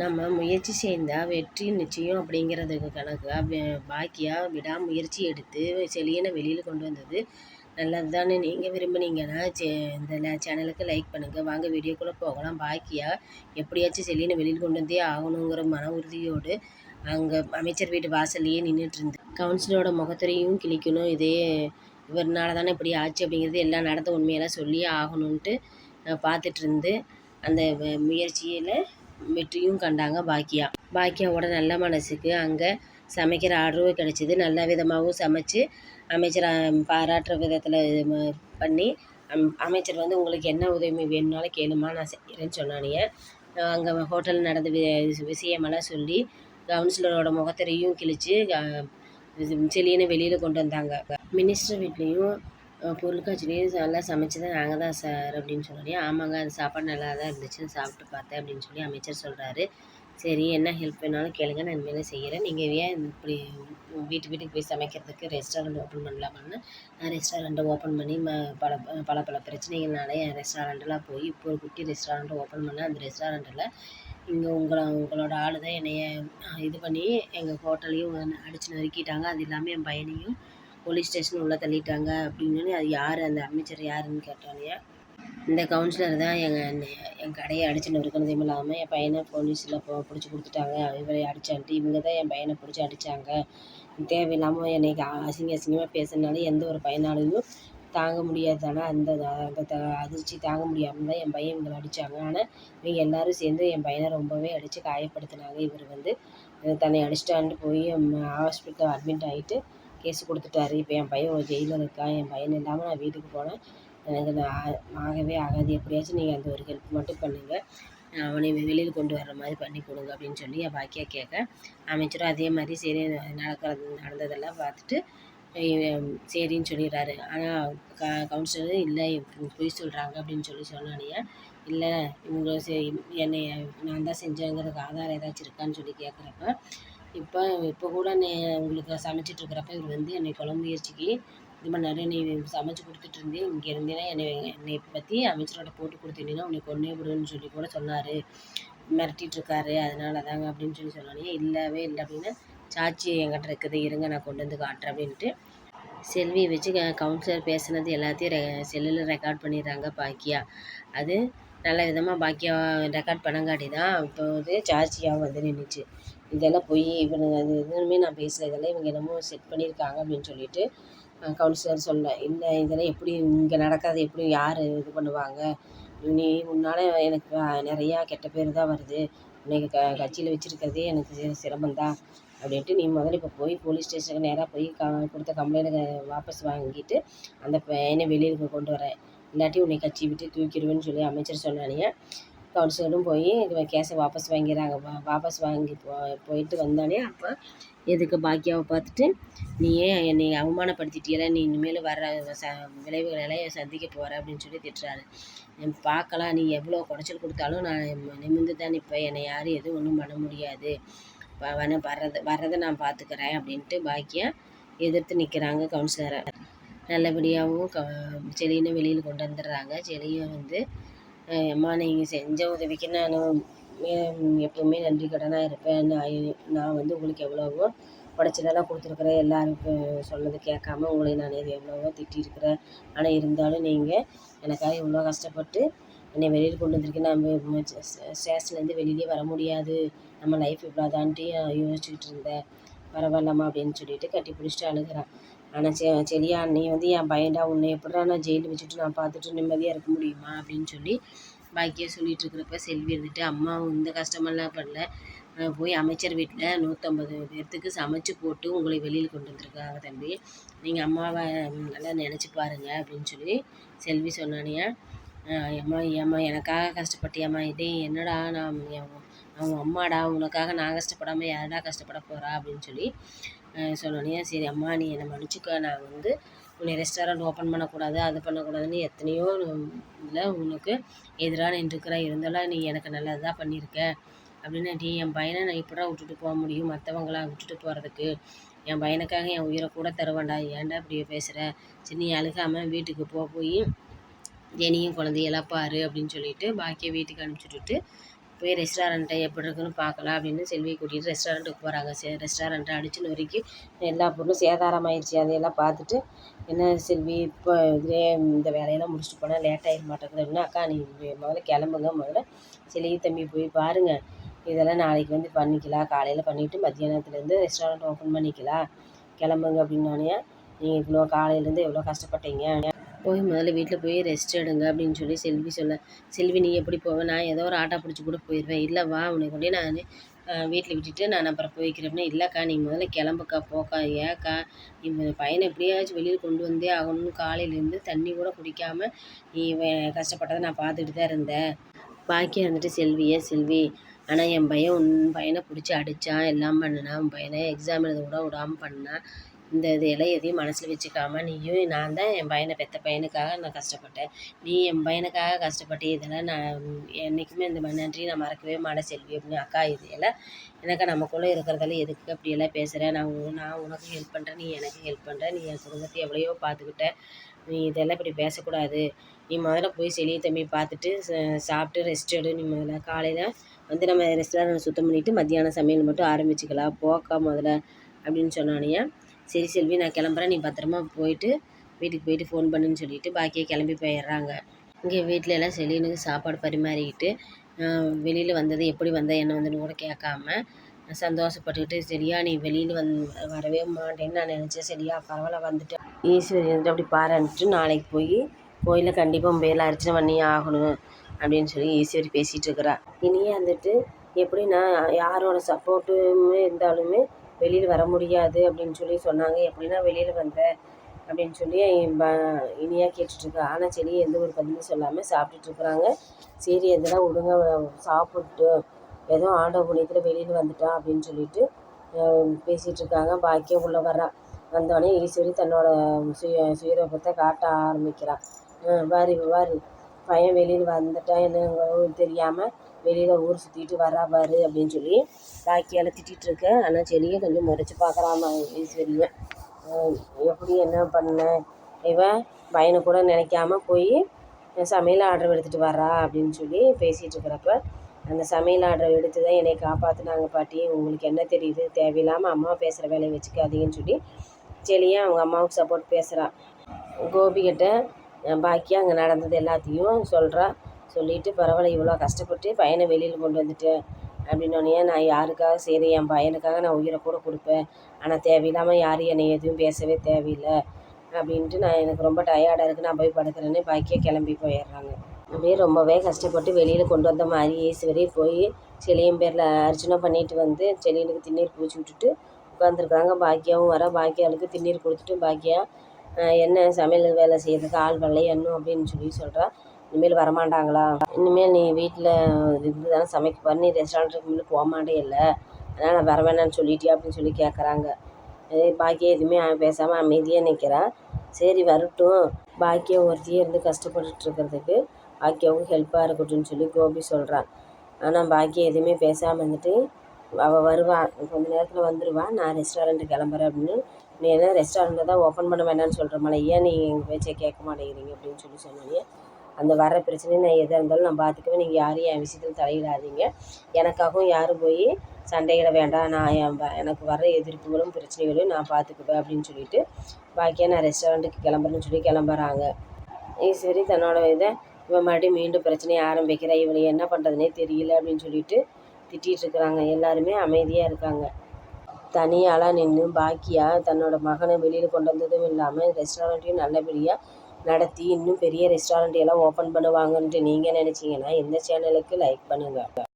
நம்ம முயற்சி செய்தால் வெற்றி நிச்சயம் அப்படிங்கிறதுக்கு கணக்கு. பாக்கியா விடாமுயற்சி எடுத்து செலியனை வெளியில் கொண்டு வந்தது நல்லது தானே நீங்கள் விரும்புனீங்கன்னா சே இந்த சேனலுக்கு லைக் பண்ணுங்கள் வாங்க வீடியோக்குள்ளே போகலாம். பாக்கியா எப்படியாச்சும் செலியனை வெளியில் கொண்டு வந்தே ஆகணுங்கிற மன உறுதியோடு அங்கே அமைச்சர் வீட்டு வாசல்லையே நின்றுட்டு இருந்து கவுன்சிலரோட முகத்திரையும் கிழிக்கணும். இதே இவர்னால தானே இப்படி ஆச்சு அப்படிங்கிறது எல்லாம் நடந்த உண்மையெல்லாம் சொல்லியே ஆகணுன்ட்டு பார்த்துட்டு இருந்து அந்த முயற்சியில் வெற்றியும் கண்டாங்க பாக்கியா. பாக்கியாவோட நல்ல மனசுக்கு அங்கே சமைக்கிற ஆர்டரும் கிடச்சிது. நல்ல விதமாகவும் சமைச்சு அமைச்சர் பாராட்டுற விதத்தில் பண்ணி அம் அமைச்சர் வந்து உங்களுக்கு என்ன உதவி வேணும்னாலும் கேளுமா நான் செய்கிறேன்னு சொன்னானிய அங்கே ஹோட்டலில் நடந்த வி விஷயமெல்லாம் சொல்லி கவுன்சிலரோட முகத்திரையும் கிழித்து செலியனை வெளியில் கொண்டு வந்தாங்க. மினிஸ்டர் வீட்லேயும் பொருட்காட்சிலையும் நல்லா சமைச்சது நாங்கள் தான் சார் அப்படின்னு சொன்னோடனே ஆமாங்க அந்த சாப்பாடு நல்லா தான் இருந்துச்சுன்னு சாப்பிட்டு பார்த்தேன் அப்படின்னு சொல்லி அமைச்சர் சொல்கிறாரு சரி என்ன ஹெல்ப் வேணாலும் கேளுங்க நான் இனிமேல் செய்கிறேன் நீங்கள் ஏன் இப்படி வீட்டு வீட்டுக்கு போய் சமைக்கிறதுக்கு ரெஸ்டாரண்ட் ஓப்பன் பண்ணலாமான்னு நான் ரெஸ்டாரண்ட்டை ஓப்பன் பண்ணி ம பல பல பல பிரச்சனைகள்னால என் ரெஸ்டாரண்ட்டெலாம் போய் இப்போ ஒரு குட்டி ரெஸ்டாரண்ட்டை ஓப்பன் பண்ணேன் அந்த ரெஸ்டாரண்ட்டில் இங்கே உங்களை உங்களோட ஆள் தான் என்னைய இது பண்ணி எங்கள் ஹோட்டலையும் அடித்து நறுக்கிட்டாங்க. அது இல்லாமல் என் பையனையும் போலீஸ் ஸ்டேஷன் உள்ளே தள்ளிட்டாங்க அப்படின்னு அது யார் அந்த அமைச்சர் யாருன்னு கேட்டோன்னே இந்த கவுன்சிலர் தான் எங்கள் என் கடையை அடிச்சுன்னு இருக்கணும் இல்லாமல் என் பையனை போலீஸில் போ பிடிச்சி கொடுத்துட்டாங்க இவரை அடித்தான்ட்டு இவங்க தான் என் பையனை பிடிச்சி அடித்தாங்க தேவையில்லாமல் என்னைக்கு அசிங்க அசிங்கமாக பேசுனாலும் எந்த ஒரு பையனாலையும் தாங்க முடியாது தானே அந்த அந்த அதிர்ச்சி தாங்க முடியாமல் தான் என் பையன் இவங்களை அடித்தாங்க ஆனால் இவங்க எல்லோரும் சேர்ந்து என் பையனை ரொம்பவே அடித்து காயப்படுத்தினாங்க. இவர் வந்து தன்னை அடிச்சிட்டான்ட்டு போய் ஹாஸ்பிட்டலில் அட்மிட் ஆகிட்டு கேஸ் கொடுத்துட்டாரு. இப்போ என் பையன் ஒரு ஜெயிலில் இருக்கான் என் பையன் இல்லாமல் நான் வீட்டுக்கு போனேன். எனக்கு நான் ஆகவே ஆகாது. எப்படியாச்சும் நீங்கள் அந்த ஒரு ஹெல்ப் மட்டும் பண்ணுங்கள் அவனை வெளியில் கொண்டு வர்ற மாதிரி பண்ணி கொடுங்க அப்படின்னு சொல்லி என் பாக்கியா கேட்க அமைச்சரும் அதே மாதிரி சரி நடக்கிறது நடந்ததெல்லாம் பார்த்துட்டு சரின்னு சொல்லிடுறாரு. ஆனால் க கவுன்சிலர் இல்லை பொய் சொல்கிறாங்க அப்படின்னு சொல்லி சொன்னானே இல்லை இவங்க என்னை நான் தான் செஞ்சேங்கிறதுக்கு ஆதாரம் ஏதாச்சும் இருக்கான்னு சொல்லி கேட்குறப்ப இப்போ இப்போ கூட நே உங்களுக்கு சமைச்சிட்ருக்கிறப்ப இவர் வந்து என்னை குழம்பு முயற்சிக்கு இது பண்ணாரு நீ சமைச்சு கொடுத்துட்டு இருந்தேன் இங்கே இருந்தேன்னா என்னை என்னை பற்றி அமைச்சரோட போட்டு கொடுத்தீங்கன்னா உன்னை கொண்டே விடுவேன்னு சொல்லி கூட சொன்னார். மிரட்டிகிட்ருக்காரு அதனால தாங்க அப்படின்னு சொல்லி சொன்னானே இல்லவே இல்லை அப்படின்னு சாட்சி என்கிட்ட இருக்குது. இருங்க நான் கொண்டு வந்து காட்டுறேன் அப்படின்ட்டு செல்வியை வச்சு கவுன்சிலர் பேசுனது எல்லாத்தையும் ரெ செல்லில் ரெக்கார்ட் பண்ணிடுறாங்க பாக்கியா. அது நல்ல விதமாக பாக்கியா ரெக்கார்ட் பண்ணங்காட்டி தான் இப்போ வந்து சார்ஜியாக வந்து நின்றுச்சு இதெல்லாம் போய் இவனுங்க அது எதுவுமே நான் பேசல. இதெல்லாம் இவங்க என்னமோ செட் பண்ணியிருக்காங்க அப்படின்னு சொல்லிட்டு கவுன்சிலர் சொல்ல இல்லை இதெல்லாம் எப்படி இங்கே நடக்காது? எப்படி யார் இது பண்ணுவாங்க? நீ உன்னால் எனக்கு நிறையா கெட்ட பேர் தான் வருது. உன்னை க கட்சியில் வச்சுருக்கிறதே எனக்கு சிரமம் தான் அப்படின்ட்டு நீ முதல்ல இப்போ போய் போலீஸ் ஸ்டேஷனுக்கு நேராக போய் க கொடுத்த கம்ப்ளைண்ட்டை வாபஸ் வாங்கிட்டு அந்த பையனை வெளியில் கொண்டு வரேன் இல்லாட்டி உன்னை கட்சி விட்டு தூக்கிடுவேன்னு சொல்லி அமைச்சர் சொன்னானியே கவுன்சிலரும் போய் கேஸை வாபஸ் வாங்கிறாங்க. வா வாபஸ் வாங்கி போ போயிட்டு வந்தானே அப்போ எதுக்கு பாக்கியாவை பார்த்துட்டு நீ ஏன் என்னை அவமானப்படுத்திட்டியல நீ இனிமேல் வர ச விளைவுகளெல்லாம் சந்திக்க போகிற அப்படின்னு சொல்லி திட்டுறாரு. பார்க்கலாம் நீ எவ்வளோ குடைச்சல் கொடுத்தாலும் நான் நிமிந்து தான் இப்போ என்னை யாரும் எதுவும் ஒன்றும் பண்ண முடியாது. வன வர்றது வர்றதை நான் பார்த்துக்கிறேன் அப்படின்ட்டு பாக்கியா எதிர்த்து நிற்கிறாங்க கவுன்சிலரை நல்லபடியாகவும் க செலினை வெளியில் கொண்டு வந்துடுறாங்க. செலியும் வந்து அம்மா நீங்கள் செஞ்ச உதவிக்கு நான் எப்பவுமே நன்றி கடனாக இருப்பேன். நான் நான் வந்து உங்களுக்கு எவ்வளவோ உடச்சலெல்லாம் கொடுத்துருக்குறேன். எல்லாருக்கும் சொன்னது கேட்காம உங்களை நான் இது எவ்வளவோ திட்டிருக்கிறேன் ஆனால் இருந்தாலும் நீங்கள் எனக்காக இவ்வளோ கஷ்டப்பட்டு என்னை வெளியில் கொண்டு வந்திருக்கேன் நான் ஸ்டேஷன்லேருந்து வெளியிலே வர முடியாது. நம்ம லைஃப் இவ்வளோதான்ட்டு யோசிச்சுக்கிட்டு இருந்தேன். பரவாயில்லம்மா அப்படின்னு சொல்லிட்டு கட்டி பிடிச்சிட்டு அழுகிறான் ஆனால் செ செலியா நீ வந்து என் பையன்டா உன்னை எப்படிடா நான் ஜெயிலில் வச்சுட்டு நான் பார்த்துட்டு நிம்மதியாக இருக்க முடியுமா? அப்படின்னு சொல்லி பாக்கியா சொல்லிட்டு இருக்கிறப்ப செல்வி இருந்துட்டு அம்மா இந்த கஷ்டமெல்லாம் பண்ணல போய் அமைச்சர் வீட்டில் நூற்றம்பது பேர்த்துக்கு சமைச்சு போட்டு உங்களை வெளியில் கொண்டு வந்திருக்காங்க தம்பி. நீங்கள் அம்மாவை நல்லா நினச்சி பாருங்க அப்படின்னு சொல்லி செல்வி சொன்னானியா ஏம்மா ஏம்மா எனக்காக கஷ்டப்பட்டியாம்மா. இதே என்னடா நான் அவங்க அம்மாடா உனக்காக நான் கஷ்டப்படாமல் யாருடா கஷ்டப்பட போகிறா அப்படின்னு சொல்லி சொன்னோடனே சரி அம்மா நீ என்னை மன்னிச்சிக்க நான் வந்து உன்னை ரெஸ்டாரண்ட் ஓப்பன் பண்ணக்கூடாது அது பண்ணக்கூடாதுன்னு எத்தனையோ இதில் உனக்கு எதிராக நின்றுருக்குறேன் இருந்தாலும் நீ எனக்கு நல்லதாக பண்ணியிருக்க அப்படின்னு நீ என் பையனை நான் இப்படா விட்டுட்டு போக முடியும். மற்றவங்களாம் விட்டுட்டு போகிறதுக்கு என் பையனுக்காக என் உயிரை கூட தருவேண்டா ஏன்டா இப்படி பேசுகிற சரி நீ அழுகாமல் வீட்டுக்கு போக போய் ஜெனியும் குழந்தையெல்லாம் பாரு அப்படின்னு சொல்லிட்டு பாக்கியை வீட்டுக்கு அனுப்பிச்சி விட்டுட்டு போய் ரெஸ்டாரண்ட்டை எப்படி இருக்குன்னு பார்க்கலாம் அப்படின்னு செல்வியை கூட்டிகிட்டு ரெஸ்டாரண்ட்டுக்கு போகிறாங்க சே ரெஸ்டாரண்ட்டை அடிச்சுன்னு நொறுக்கி எல்லா பொருளும் சேதாரமாயிருச்சு. அதையெல்லாம் பார்த்துட்டு என்ன செல்வி இப்போ இதே இந்த வேலையெல்லாம் முடிச்சுட்டு போனால் லேட் ஆகிட மாட்டேங்குது. அப்படின்னா அக்கா நீ முதல்ல கிளம்புங்க. முதல்ல செல்வி தம்பி போய் பாருங்கள் இதெல்லாம் நாளைக்கு வந்து பண்ணிக்கலாம். காலையில் பண்ணிவிட்டு மத்தியானத்துலேருந்து ரெஸ்டாரண்ட் ஓப்பன் பண்ணிக்கலாம். கிளம்புங்க அப்படின்னோடனே நீங்கள் இவ்வளோ காலையிலேருந்து எவ்வளோ கஷ்டப்பட்டீங்க? போய் முதல்ல வீட்டில் போய் ரெஸ்ட் எடுங்க அப்படின்னு சொல்லி செல்வி சொல்ல செல்வி நீ எப்படி போவ? நான் ஏதோ ஒரு ஆட்டோ பிடிச்சி கூட போயிடுவேன் இல்லை வா உன்னை கொண்டே நான் வீட்டில் விட்டுட்டு நான் அப்புறம் போய்க்கிறேன் இல்லைக்கா நீ முதல்ல கிளம்புக்கா போக்கா ஏக்கா. நீ பையனை எப்படியாச்சும் வெளியில் கொண்டு வந்தே ஆகணும்னு காலையிலேருந்து தண்ணி கூட குடிக்காமல் நீ கஷ்டப்பட்டதை நான் பார்த்துட்டு தான் இருந்தேன். பாக்கி வந்துட்டு செல்வியே செல்வி ஆனால் என் பையன் உன் பையனை பிடிச்சி அடித்தான் எல்லாம் பண்ணினான் உன் பையனை எக்ஸாம் எழுத கூட விடாமல் பண்ணான்? இந்த இதையெல்லாம் எதையும் மனசில் வச்சுக்காம நீயும் நான் தான் என் பையனை பெற்ற பையனுக்காக நான் கஷ்டப்பட்டேன். நீ என் பையனுக்காக கஷ்டப்பட்டு இதெல்லாம் நான் என்றைக்குமே இந்த நன்றி நான் மறக்கவே மாட்டேன் செல்வி அப்படின்னு. அக்கா இதையெல்லாம் எனக்கு நமக்குள்ளே இருக்கிறதெல்லாம் எதுக்கு அப்படியெல்லாம் பேசுகிறேன் நான் நான் உனக்கு ஹெல்ப் பண்ணுறேன் நீ எனக்கு ஹெல்ப் பண்ணுற நீ என் குடும்பத்தை எவ்வளையோ பார்த்துக்கிட்ட. நீ இதெல்லாம் இப்படி பேசக்கூடாது. நீ முதல்ல போய் செளிய தம்பி பார்த்துட்டு சாப்பிட்டு ரெஸ்ட் எடு. நீ முதல்ல காலையில் வந்து நம்ம ரெஸ்டாரண்ட் சுத்தம் பண்ணிவிட்டு மத்தியானம் சமையல் மட்டும் ஆரம்பிச்சுக்கலாம். போக்கா முதல்ல அப்படின்னு சொன்னானியா சரி செல்வி நான் கிளம்புறேன். நீ பத்திரமா போயிட்டு வீட்டுக்கு போயிட்டு ஃபோன் பண்ணுன்னு சொல்லிட்டு பாக்கியை கிளம்பி போயிடுறாங்க. இங்கே வீட்டில் எல்லாம் செலினுக்கு சாப்பாடு பரிமாறிக்கிட்டு வெளியில் வந்தது எப்படி வந்த என்ன வந்துன்னு கூட கேட்காம சந்தோஷப்பட்டுக்கிட்டு சரியா நீ வெளியில் வந் வரவே மாட்டேன்னு நான் நினச்சேன் சரியா பரவாயில்ல வந்துட்டு ஈஸ்வரி வந்துட்டு அப்படி பாருன்ட்டு நாளைக்கு போய் கோயிலில் கண்டிப்பாக உன் பேரில் அர்ச்சனை பண்ணி ஆகணும் அப்படின்னு சொல்லி ஈஸ்வரி பேசிகிட்டு இருக்கிறா. இனியே வந்துட்டு எப்படின்னா யாரோட சப்போர்ட்டுமே இருந்தாலுமே வெளியில் வர முடியாது அப்படின்னு சொல்லி சொன்னாங்க. எப்படின்னா வெளியில் வந்த அப்படின்னு சொல்லி இனியாக கேட்டுட்ருக்கா ஆனால் செடியை எந்த ஒரு பதிலும் சொல்லாமல் சாப்பிட்டுட்ருக்குறாங்க சரி எதெல்லாம் விடுங்க. சாப்பிட்டு ஏதோ ஆண்ட புண்ணியத்தில் வெளியில் வந்துட்டான் அப்படின்னு சொல்லிட்டு பேசிகிட்ருக்காங்க பாக்கியம் உள்ளே வர்றான் வந்தோடனே ஈஸ்வரி தன்னோட சுய சுயரூபத்தை காட்ட ஆரம்பிக்கிறான் வாரி வாரி. பையன் வெளியில் வந்துட்டான் என்ன தெரியாமல் வெளியில் ஊர் சுற்றிட்டு வரா பாரு அப்படின்னு சொல்லி பாக்கியால் திட்டிகிட்டு ஆனால் செடியை கொஞ்சம் முறைச்சி பார்க்குறாமா ஈஸ்வரியை. எப்படி என்ன பண்ண? இவன் பையனை கூட நினைக்காம போய் சமையல் ஆர்டர் எடுத்துகிட்டு வரா அப்படின்னு சொல்லி பேசிகிட்டு இருக்கிறப்ப அந்த சமையல் ஆர்டர் எடுத்து தான் என்னை காப்பாற்றினாங்க பாட்டி. உங்களுக்கு என்ன தெரியுது? தேவையில்லாமல் அம்மா பேசுகிற வேலையை வச்சுக்காதீங்கன்னு சொல்லி செலியாக அவங்க அம்மாவுக்கு சப்போர்ட் பேசுகிறான் கோபிக்கிட்ட பாக்கியாக அங்கே நடந்தது எல்லாத்தையும் சொல்கிறா சொல்லிவிட்டு பரவாயில்ல இவ்வளோ கஷ்டப்பட்டு பையனை வெளியில் கொண்டு வந்துட்டேன். அப்படின்னோடனே நான் யாருக்காக சரி என் பையனுக்காக நான் உயிரை கூட கொடுப்பேன். ஆனால் தேவையில்லாமல் யாரும் என்னை எதுவும் பேசவே தேவையில்லை. அப்படின்ட்டு நான் எனக்கு ரொம்ப டயர்டாக இருக்குது நான் போய் படுக்கிறேன்னு பாக்கியாக கிளம்பி போயிடுறாங்க. அப்படியே ரொம்பவே கஷ்டப்பட்டு வெளியில் கொண்டு வந்த மாதிரி ஈஸ்வரி போய் செலியன் பேரில் அர்ச்சனை பண்ணிட்டு வந்து செளியனுக்கு திண்ணீர் பூச்சி விட்டுட்டு உட்காந்துருக்காங்க பாக்கியாவும் வர பாக்கியாளுக்கு திண்ணீர் கொடுத்துட்டு பாக்கியா என்ன சமையல் வேலை செய்கிறதுக்கு ஆள் வரலையன்னும் அப்படின்னு சொல்லி சொல்கிறா இனிமேல் வரமாட்டாங்களா? இனிமேல் நீ வீட்டில் இருந்து தானே சமைக்க நீ ரெஸ்டாரண்ட்டுக்கு முன்னே போகமாட்டே இல்லை அதனால் நான் வர வேணாம்னு சொல்லிட்டியா அப்படின்னு சொல்லி கேட்குறாங்க பாக்கியம் எதுவுமே பேசாமல் அமைதியாக நிற்கிறான் சரி வரட்டும். பாக்கியம் ஒருத்தியே இருந்து கஷ்டப்பட்டுட்டு இருக்கிறதுக்கு பாக்கியாவுக்கு ஹெல்ப்பாக இருக்கட்டும்னு சொல்லி கோபி சொல்கிறான் ஆனால் பாக்கியம் எதுவுமே பேசாமல் இருந்துட்டு அவள் வருவாள் கொஞ்ச நேரத்தில் வந்துடுவான் நான் ரெஸ்டாரண்ட்டு கிளம்புறேன் அப்படின்னு. நீ என்ன ரெஸ்டாரண்ட்டை தான் ஓப்பன் பண்ண வேணாம்னு சொல்கிற மாதிரி ஏன் நீங்கள் எங்கள் பேச்சை கேட்க மாட்டேங்கிறீங்க அப்படின்னு சொல்லி சொன்னீங்க அந்த வர பிரச்சனையை நான் எதாக இருந்தாலும் நான் பார்த்துக்குவேன் நீங்கள் யாரும் என் விஷயத்தில் தலையிடாதீங்க. எனக்காகவும் யாரும் போய் சண்டையிட வேண்டாம். நான் என் எனக்கு வர எதிர்ப்புகளும் பிரச்சனைகளையும் நான் பார்த்துக்குவேன் அப்படின்னு சொல்லிட்டு பாக்கியாக நான் ரெஸ்டாரண்ட்டுக்கு கிளம்புறேன்னு சொல்லி கிளம்புறாங்க. ஈஸ்வரி தன்னோட இதை இவன் மறுபடியும் மீண்டும் பிரச்சனையை ஆரம்பிக்கிறா. இவளை என்ன பண்ணுறதுனே தெரியல அப்படின்னு சொல்லிட்டு திட்டிகிட்டு இருக்கிறாங்க. எல்லாருமே அமைதியாக இருக்காங்க. தனியாளாக நின்று பாக்கியாக தன்னோட மகனை வெளியில் கொண்டு வந்ததும் இல்லாமல் ரெஸ்டாரண்ட்டையும் நல்லபடியாக நடத்தி இன்னும் பெரிய ரெஸ்டாரண்ட் எல்லாம் ஓப்பன் பண்ணுவாங்கன்ட்டு நீங்கள் நினச்சிங்கன்னா இந்த சேனலுக்கு லைக் பண்ணுங்கள்